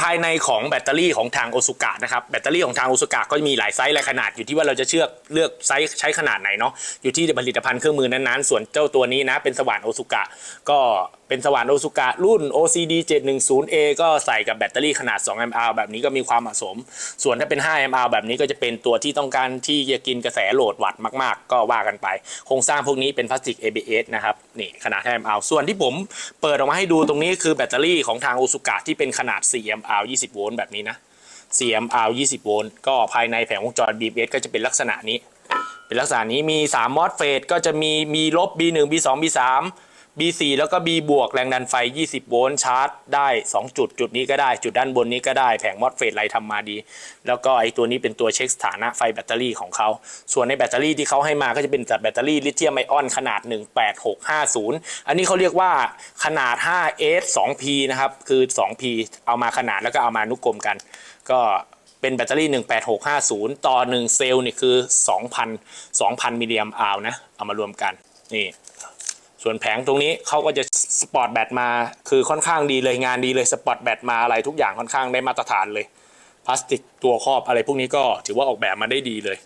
ภายในของแบตเตอรี่ของทางโอซุกะนะครับแบตเตอรี่ของทางโอซุกะก็มีหลายไซส์หลายขนาดอยู่ที่ว่าเราจะเชือกเลือกไซส์ใช้ขนาดไหนเนาะอยู่ที่ผลิตภัณฑ์เครื่องมือนั้นๆ ส่วนเจ้าตัวนี้นะเป็นสว่านโอซุกะก็ เป็นสว่านโอซุกะรุ่น OCD 710A ก็ใส่กับแบตเตอรี่ขนาด 2Ah แบบนี้ก็มีความเหมาะสม ส่วนถ้าเป็น 5Ah แบบนี้ก็จะเป็นตัวที่ต้องการที่จะกินกระแสโหลดวัตต์มาก ๆ ก็ว่ากันไป โครงสร้างพวกนี้เป็นพลาสติก ABS นะครับ นี่ขนาด 5Ah ส่วนที่ผมเปิดออกมาให้ดูตรงนี้คือแบตเตอรี่ของทางโอซุกะที่เป็นขนาด 4Ah 20 โวลต์แบบนี้นะ4 mAh 20 โวลต์ ก็ภายในแผงวงจร BMS ก็จะเป็นลักษณะนี้ เป็นลักษณะนี้มี 3 มอสเฟตก็จะมี มีลบ B1 B2 B3 B4 แล้วก็ B บวกแรงดันไฟ 20 โวลต์ชาร์จได้ 2 จุด จุดนี้ก็ได้ จุดด้านบนนี้ก็ได้ แผงมอสเฟตไรทำมาดี แล้วก็ไอตัวนี้เป็นตัวเช็คสถานะไฟแบตเตอรี่ของเขา ส่วนในแบตเตอรี่ที่เขาให้มาก็จะเป็นแบตเตอรี่ลิเธียมไอออนขนาด 18650 อันนี้เขาเรียกว่าขนาด 5S 2P นะครับ คือ 2P เอามาขนาดแล้วก็เอามานุกรมกัน ก็เป็นแบตเตอรี่ 18650 ต่อ 1 เซลล์นี่คือ 2,000 2,000 มิลลิแอมป์อาวนะ เอามารวมกัน นี่ ส่วนแผงตรงนี้เขาก็จะสปอร์ตแบตมา คือค่อนข้างดีเลยงานดีเลยสปอร์ตแบตมาอะไรทุกอย่างค่อนข้างได้มาตรฐานเลยพลาสติกตัวครอบอะไรพวกนี้ก็ถือว่าออกแบบมาได้ดีเลย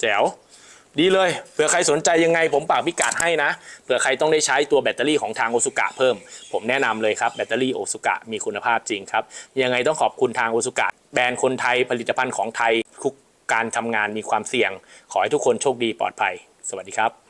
แจ๋วดีเลยเผื่อใครสนใจยังไงผมปากพิกัดให้นะเผื่อใครต้องได้ใช้ตัวแบตเตอรี่ของทางโอซุกะเพิ่ม ผมแนะนำเลยครับแบตเตอรี่โอซุกะมีคุณภาพจริงครับ ยังไงต้องขอบคุณทางโอซุกะแบรนด์คนไทยผลิตภัณฑ์ของไทยทุกการทำงานมีความเสี่ยง ขอให้ทุกคนโชคดีปลอดภัย สวัสดีครับ